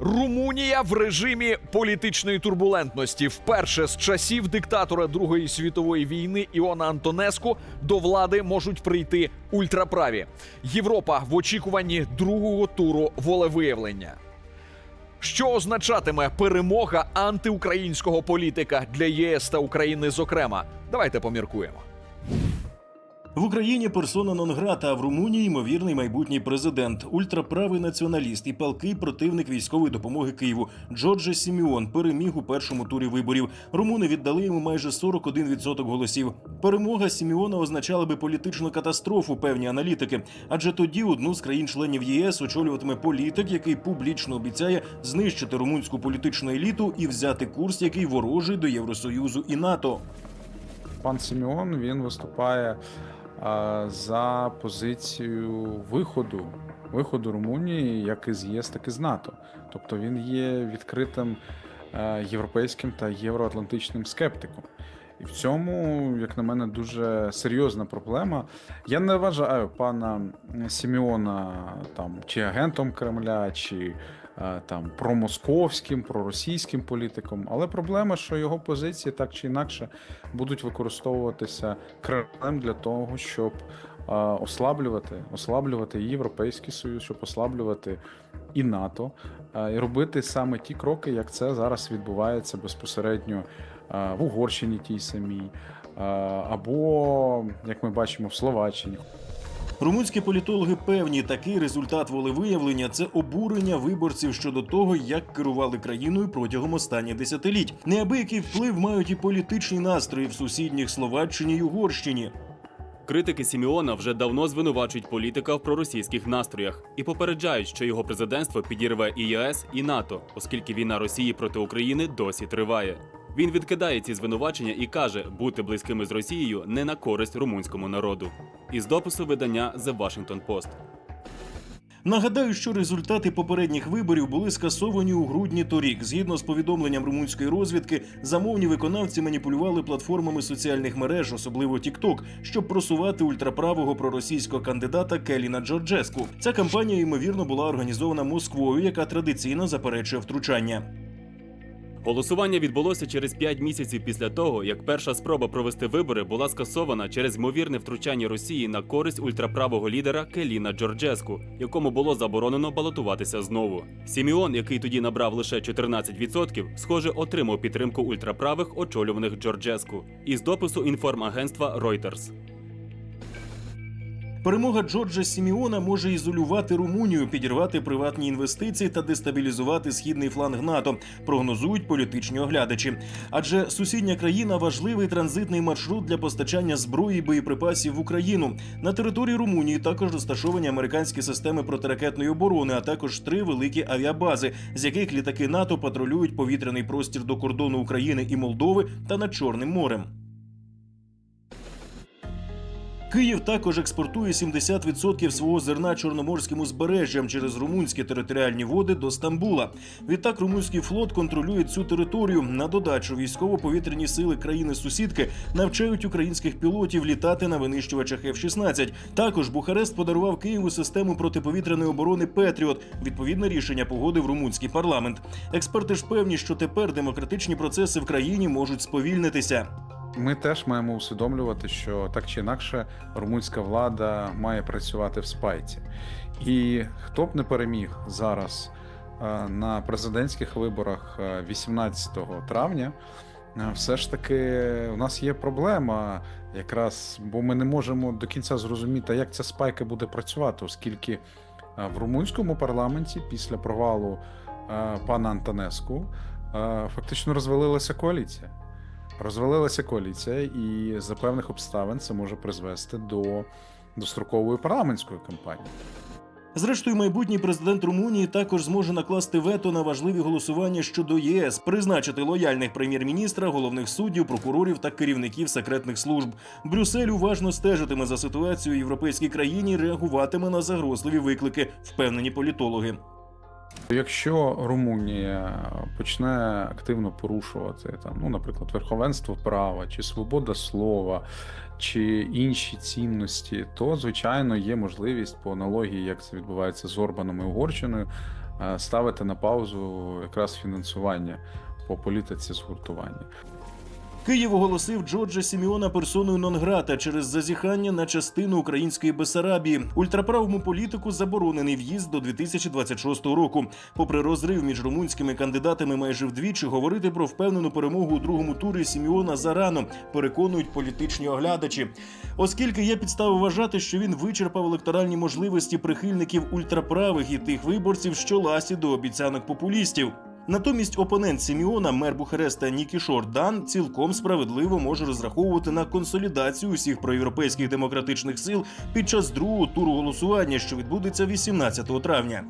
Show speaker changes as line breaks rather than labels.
Румунія в режимі політичної турбулентності. Вперше з часів диктатора Другої світової війни Іона Антонеску до влади можуть прийти ультраправі. Європа в очікуванні другого туру волевиявлення. Що означатиме перемога антиукраїнського політика для ЄС та України, зокрема? Давайте поміркуємо.
В Україні персона нон-грата, а в Румунії ймовірний майбутній президент, ультраправий націоналіст і палкий противник військової допомоги Києву Джордже Сіміон переміг у першому турі виборів. Румуни віддали йому майже 41% голосів. Перемога Сіміона означала би політичну катастрофу, певні аналітики. Адже тоді одну з країн-членів ЄС очолюватиме політик, який публічно обіцяє знищити румунську політичну еліту і взяти курс, який ворожий до Євросоюзу і НАТО.
Пан Сімеон він виступає за позицію виходу, виходу Румунії як із ЄС, так і з НАТО. Тобто він є відкритим е, європейським та євроатлантичним скептиком. І в цьому, як на мене, дуже серйозна проблема. Я не вважаю пана Сімеона там чи агентом Кремля, чи там промосковським, проросійським політиком. Але проблема, що його позиції так чи інакше будуть використовуватися Кремлем для того, щоб е, ослаблювати, ослаблювати Європейський Союз, щоб ослаблювати і НАТО, е, і робити саме ті кроки, як це зараз відбувається безпосередньо е, в Угорщині тій самій, е, або як ми бачимо в Словаччині.
Румунські політологи певні, такий результат волевиявлення це обурення виборців щодо того, як керували країною протягом останніх десятиліть. Неабиякий вплив мають і політичні настрої в сусідніх Словаччині й Угорщині.
Критики Сіміона вже давно звинувачують політика в проросійських настроях і попереджають, що його президентство підірве і ЄС, і НАТО, оскільки війна Росії проти України досі триває. Він відкидає ці звинувачення і каже, бути близькими з Росією не на користь румунському народу. Із допису видання The Washington Post.
Нагадаю, що результати попередніх виборів були скасовані у грудні торік. Згідно з повідомленням румунської розвідки, замовні виконавці маніпулювали платформами соціальних мереж, особливо TikTok, щоб просувати ультраправого проросійського кандидата Келіна Джорджеску. Ця кампанія ймовірно була організована Москвою, яка традиційно заперечує втручання.
Голосування відбулося через 5 місяців після того, як перша спроба провести вибори була скасована через ймовірне втручання Росії на користь ультраправого лідера Келіна Джорджеску, якому було заборонено балотуватися знову. Сіміон, який тоді набрав лише 14%, схоже, отримав підтримку ультраправих, очолюваних Джорджеску. Із допису інформагентства Reuters.
Перемога Джорджа Сіміона може ізолювати Румунію, підірвати приватні інвестиції та дестабілізувати східний фланг НАТО. Прогнозують політичні оглядачі. Адже сусідня країна важливий транзитний маршрут для постачання зброї і боєприпасів в Україну. На території Румунії також розташовані американські системи протиракетної оборони, а також три великі авіабази, з яких літаки НАТО патрулюють повітряний простір до кордону України і Молдови та над Чорним морем. Київ також експортує 70% свого зерна чорноморським узбережжям через румунські територіальні води до Стамбула. Відтак румунський флот контролює цю територію. На додачу військово-повітряні сили країни-сусідки навчають українських пілотів літати на винищувачах F-16. Також Бухарест подарував Києву систему протиповітряної оборони Петріот. Відповідне рішення погодив румунський парламент. Експерти ж певні, що тепер демократичні процеси в країні можуть сповільнитися.
Ми теж маємо усвідомлювати, що так чи інакше румунська влада має працювати в спайці. І хто б не переміг зараз е, на президентських виборах е, 18 травня, е, все ж таки у нас є проблема, якраз, бо ми не можемо до кінця зрозуміти, як ця спайка буде працювати, оскільки е, в румунському парламенті після провалу е, пана Антонеску е, фактично розвалилася коаліція. Розвалилася коаліція, і за певних обставин це може призвести до дострокової парламентської кампанії.
Зрештою, майбутній президент Румунії також зможе накласти вето на важливі голосування щодо ЄС, призначити лояльних прем'єр-міністра, головних суддів, прокурорів та керівників секретних служб. Брюссель уважно стежитиме за ситуацією в європейській країні, і реагуватиме на загрозливі виклики, впевнені політологи.
Якщо Румунія почне активно порушувати там, ну, наприклад, верховенство права чи свобода слова, чи інші цінності, то звичайно є можливість по аналогії, як це відбувається з Орбаном і Угорщиною, е, ставити на паузу якраз фінансування по політиці згуртування.
Київ оголосив Джорджа Сіміона персоною нон-грата через зазіхання на частину української Бесарабії. Ультраправому політику заборонений в'їзд до 2026 року. Попри розрив між румунськими кандидатами майже вдвічі, говорити про впевнену перемогу у другому турі Сіміона зарано переконують політичні оглядачі. Оскільки є підстави вважати, що він вичерпав електоральні можливості прихильників ультраправих і тих виборців, що ласі до обіцянок популістів. Натомість опонент Сіміона, мер Бухареста Нікішор Дан, цілком справедливо може розраховувати на консолідацію усіх проєвропейських демократичних сил під час другого туру голосування, що відбудеться 18 травня.